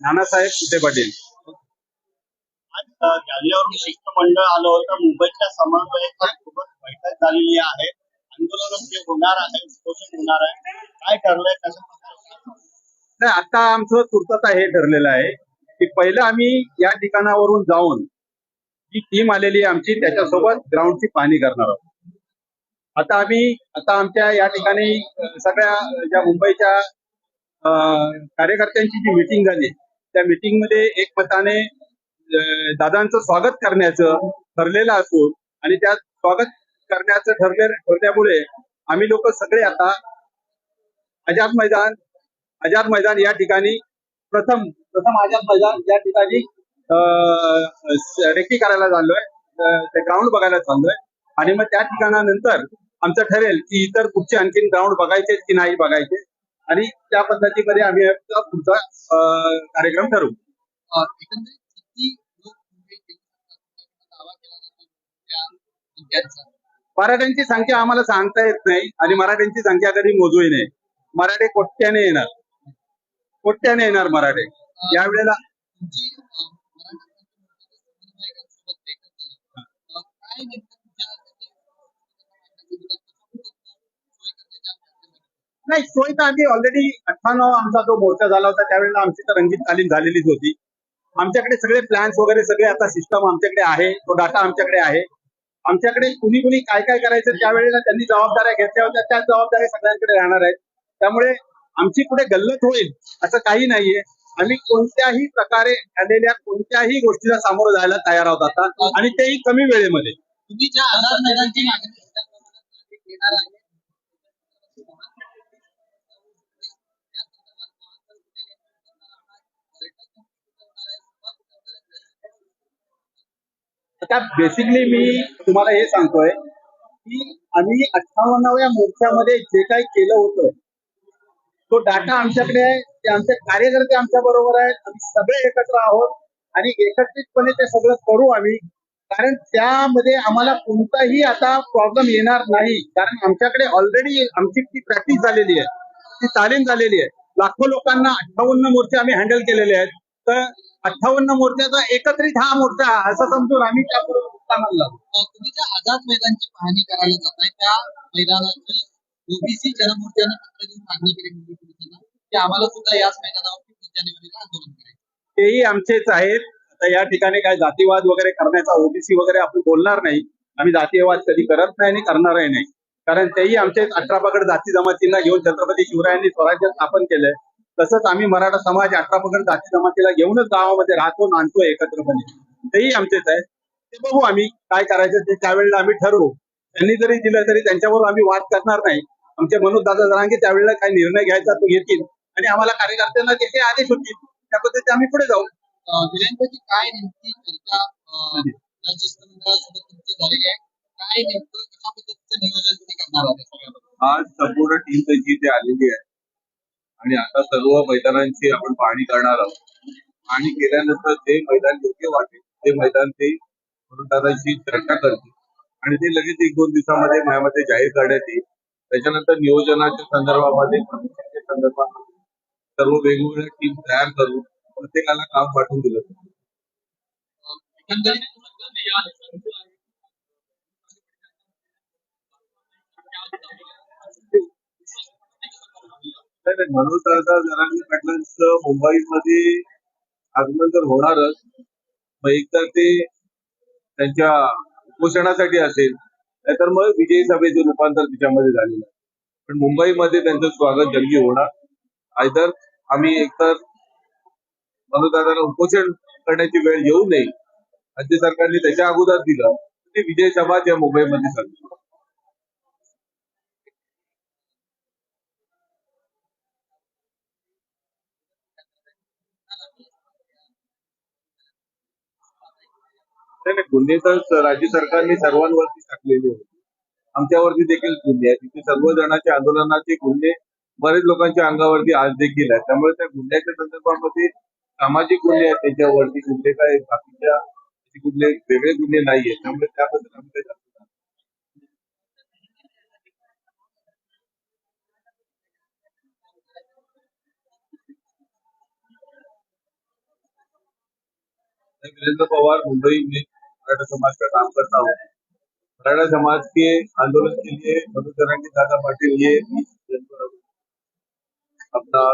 नानासाहेब कुठे पाटील? जालन्यावरून शिष्टमंडळ आलं होतं. मुंबईच्या समन्वयकांसोबत बैठक झालेली आहे. आंदोलन जे होणार आहे उपोषण होणार आहे. काय ठरलंय कसं नाही आता आमचं तुर्तता हे ठरलेलं आहे की पहिलं आम्ही या ठिकाणावरून जाऊन जी टीम आलेली आहे आमची त्याच्यासोबत ग्राउंडची पाहणी करणार आहोत. आता आम्ही आता आमच्या या ठिकाणी सगळ्या ज्या मुंबईच्या कार्यकर्त्यांची जी मिटिंग झाली त्या मिटिंगमध्ये एकमताने दादांचं स्वागत करण्याचं ठरलेलं असून आणि त्या स्वागत करण्याचं ठरले ठरल्यामुळे आम्ही लोक सगळे आता आझाद मैदान आझाद मैदान या ठिकाणी प्रथम प्रथम आझाद मैदान या ठिकाणी रेकी करायला चाललोय ते ग्राउंड बघायला चाललोय. आणि मग त्या ठिकाणानंतर आमचं ठरेल की इतर कुठचे आणखीन ग्राउंड बघायचे की नाही बघायचे आणि त्या पद्धतीमध्ये आम्ही आमचा पुढचा कार्यक्रम ठरवू. मराठ्यांची संख्या आम्हाला सांगता येत नाही आणि मराठ्यांची संख्या कधी मोजूही नाही. मराठे कोट्याने येणार. कोट्याने येणार मराठे. यावेळेला तुमची अ, मराठा समन्वयकांसोबत बैठक झाली अ, काय नेमकं तुमच्या सोय करण्याच्या माध्यमातून नाही सोय तर आम्ही ऑलरेडी अठ्ठ्याण्णव आमचा जो मोर्चा झाला होता त्यावेळेला आमची तर रंगीत तालीम झालेलीच होती. आमच्याकडे सगळे प्लॅन्स वगैरे सगळे आता सिस्टम आमच्याकडे आहे तो डाटा आमच्याकडे आहे. आमच्याकडे कुणी कुणी काय काय करायचं त्यावेळेला त्यांनी जबाबदाऱ्या घेतल्या होत्या त्याच जबाबदाऱ्या सगळ्यांकडे राहणार आहेत. त्यामुळे आमची कुठे गल्लत होईल असं काही नाहीये. आम्ही कोणत्याही प्रकारे आलेल्या कोणत्याही गोष्टीला सामोरं जायला तयार आहोत आता आणि तेही कमी वेळेमध्ये. तुम्ही ज्या आधार मैदानची मागणी त्या आता बेसिकली मी तुम्हाला हे सांगतोय की आम्ही अठ्ठावन्नाव्या मोर्चामध्ये जे काही केलं होतं तो डाटा आमच्याकडे आहे ते आमचे कार्यकर्ते आमच्या बरोबर आहेत आम्ही सगळे एकत्र आहोत आणि एकत्रितपणे ते सगळं करू आम्ही. कारण त्यामध्ये आम्हाला कोणताही आता प्रॉब्लेम येणार नाही. कारण आमच्याकडे ऑलरेडी आमची ती प्रॅक्टिस झालेली आहे ती तालीम झालेली आहे. लाखो लोकांना अठ्ठावन्न मोर्चे आम्ही हँडल केलेले आहेत. तर अठ्ठावन्न मोर्चाचा एकत्रित हा मोर्चा असं समजून आम्ही कामाला अ, तुम्ही ज्या आझाद मैदानची पाहणी करायला जाताय त्या मैदानाची ओबीसी जनमोर्चाने पत्र देऊन मागणी केली की आम्हाला सुद्धा याच मैदानावर तीस जानेवारीला आंदोलन करायचं. तेही आमचेच आहेत. आता या ठिकाणी काय जातीवाद वगैरे करण्याचा ओबीसी वगैरे आपण बोलणार नाही. आम्ही जातीयवाद कधी करत नाही आणि करणारही नाही. कारण तेही आमचे अठरा पगड जाती जमातींना घेऊन छत्रपती शिवरायांनी स्वराज्य स्थापन केलंय. तसंच आम्ही मराठा समाज अठरा पगड जाती जमातीला घेऊनच गावामध्ये राहतो नांदतो एकत्रपणे. तेही आमचेच आहेत ते बघू आम्ही काय करायचं ते त्यावेळेला आम्ही ठरवू. त्यांनी जरी दिलं तरी त्यांच्याबरोबर आम्ही वाद करणार नाही. आमचे मनोज दादा जरांगे त्यावेळेला काय निर्णय घ्यायचा तो घेतील. आणि आम्हाला कार्यकर्त्यांना जे काही आदेश होतील त्या पद्धतीने आम्ही पुढे जाऊ. काय नेमकी चर्चा झालेली आहे? काय नेमकं कशा पद्धतीचं नियोजन तुम्ही करणार आहात आज संपूर्ण टीम त्यांची इथे आलेली आहे. आणि आता सर्व मैदानांची आपण पाहणी करणार आहोत. आणि केल्यानंतर जे मैदान योग्य वाटेल. ते मैदान ते म्हणून चर्चा करतील. आणि ते लगेच एक दोन दिवसामध्ये न्यायामध्ये जाहीर करण्यात येईल. त्याच्यानंतर नियोजनाच्या संदर्भामध्ये संदर्भामध्ये सर्व वेगवेगळ्या टीम तयार करून प्रत्येकाला काम पाठवून दिलं जाईल. एकंदरीत नाही, नाही, मनोज दादा जरांगे पाटलांचं मुंबईमध्ये आगमन तर होणारच. मग एकदा ते त्यांच्या उपोषणासाठी असेल नाहीतर मग विजयी सभेचे रूपांतर त्याच्यामध्ये झालेलं आहे. पण मुंबईमध्ये त्यांचं स्वागत जंगी होणार. आयदर आम्ही एकतर मनोजदादाला उपोषण करण्याची वेळ येऊ नये. राज्य सरकारने त्याच्या अगोदर दिलं ते विजय सभा या मुंबईमध्ये झाली. म्हणजे आमच्याकडे गुन्हे तर राज्य सरकारने सर्वांवरती टाकलेले होते. आमच्यावरती देखील गुन्हे आहेत. तिथे सर्व जणांच्या आंदोलनाचे गुन्हे बरेच लोकांच्या अंगावरती आज देखील आहेत. त्यामुळे त्या गुन्ह्याच्या संदर्भामध्ये सामाजिक गुन्हे आहेत त्याच्यावरती. कुठले काय बाकीच्या कुठले वेगळे गुन्हे नाहीये त्यामुळे त्याबद्दल आम्ही काही वीरेंद्र पवार मुंबई मराठा समाज का काम करता हूँ। मराठा समाज के आंदोलन के लिए मधुकरण की दादा पाटिल ये अपना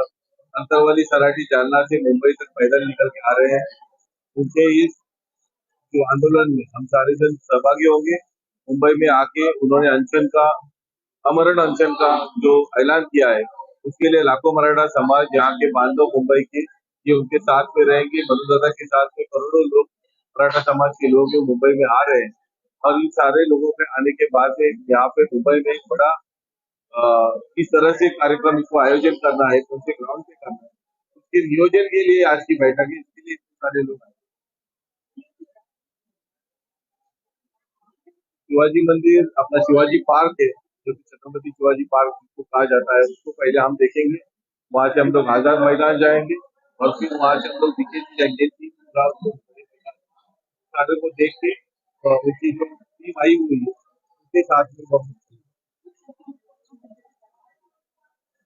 अंतरवाली सराठी जालना से मुंबई तक पैदल निकल के आ रहे हैं। उनके इस जो आंदोलन में हम सारे जन सहभागी होंगे। मुंबई में आके उन्होंने अनशन का, अमरण अनशन का जो ऐलान किया है, उसके लिए लाखों मराठा समाज, यहाँ के बांधव मुंबई के, ये उनके साथ में रहेंगे। मधुदादा के साथ में करोड़ों लोग मराठा समाज के लोग जो मुंबई में आ रहे हैं, और इन सारे लोगों के आने के बाद यहाँ पे मुंबई में एक बड़ा किस तरह से कार्यक्रम इसको आयोजन करना है, कौन से ग्राउंड पे करना है, उसके नियोजन के लिए आज की बैठक है, इसके लिए सारे लोग आए शिवाजी मंदिर अपना शिवाजी पार्क है, जो कि छत्रपति शिवाजी पार्क को कहा जाता है, उसको पहले हम देखेंगे, वहाँ से हम लोग आज़ाद मैदान जाएँगे, और फिर वहाँ से हम लोग जगदीश सागर को देख के उनकी जो टीम आई हुई है उसके साथ में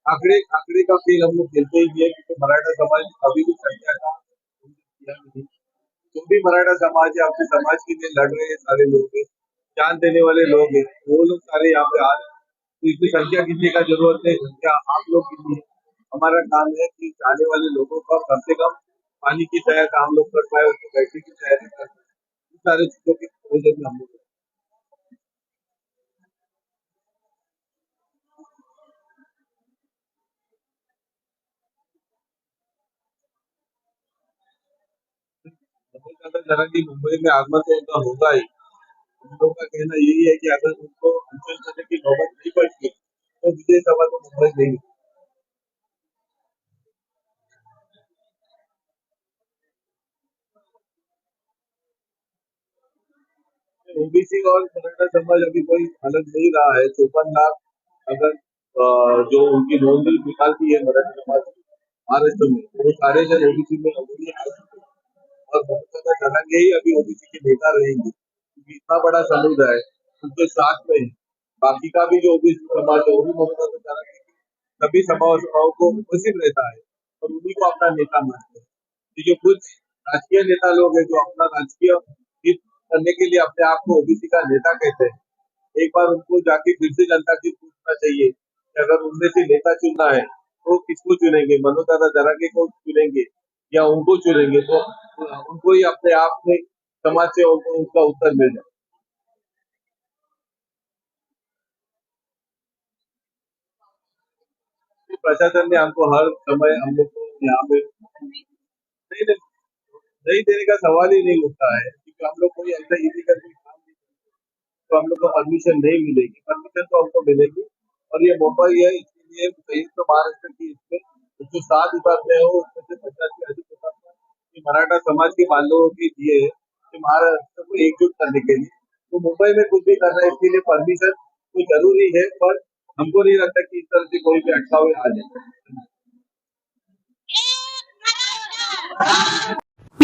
का खेल हम लोग खेलते ही है, क्योंकि मराठा समाज अभी भी संख्या का भी मराठा समाज है समाज के लिए लड़ रहे हैं सारे लोग जान देने वाले लोग हैं, वो लोग सारे यहाँ पे आ रहे हैं। तो संख्या किसी का ज़रूरत है? संख्या आप लोग की है। हमारा काम है कि आने वाले लोगों का कम से कम पानी की सहायता हम लोग कर पाए, उनको बैठने की सहायता कर पाए। सारे चीजों के प्रयोजन में हम लोग अगर जनाजी मुंबई में आगमन तो उनका होगा ही। हम लोग का कहना यही है कि अगर उनको अंचल करने की नौबत नहीं पड़ती तो विजय सभा तो मुंबई नहीं ओबीसी और मराठा समाज अभी कोई अलग नहीं रहा है। चौपन लाख अगर जो उनकी नोंदनी निकालती है मराठा समाज महाराष्ट्र में वो सारे जन ओबीसी में अभी आ चुके और बहुत ज्यादा जनांगे ही अभी ओबीसी के नेता रहेंगे। क्योंकि इतना बड़ा समुदाय है उनके साथ में है। बाकी का भी जो ओबीसी समाज है वो भी ममता से जनांगे सभी समाज सभाओं को उपस्थित रहता है और उन्हीं को अपना नेता मानते हैं। जो कुछ राजकीय नेता लोग हैं जो अपना राजकीय करने के लिए अपने आप को ओबीसी का नेता कहते हैं। एक बार उनको जाके फिर से जनता से पूछना चाहिए कि अगर उनमें से नेता चुनना है तो किसको चुनेंगे? मनोज दादा जरागे को चुनेंगे या उनको चुनेंगे? तो उनको ही अपने आप में समाज से उनको उसका उत्तर मिल जाए। प्रशासन ने हमको हर समय हम लोग को यहाँ पे नहीं देने का सवाल ही नहीं उठता है। क्योंकि हम लोग कोई ऐसा इलीगल कोई काम नहीं तो हम लोग को परमिशन नहीं मिलेगी। परमिशन तो हमको मिलेगी, और ये मुंबई है, इसके लिए संयुक्त महाराष्ट्र की इसमें जो सात हुतात्मे है, उसमें से पचास से अधिक ये मराठा समाज के बांधवों के है, कि महाराष्ट्र को एकजुट करने के लिए। तो मुंबई में कुछ भी करना है, इसके लिए परमिशन तो ज़रूरी है, पर हमको नहीं लगता कि इस तरह से कोई भी अटकाव आ जाए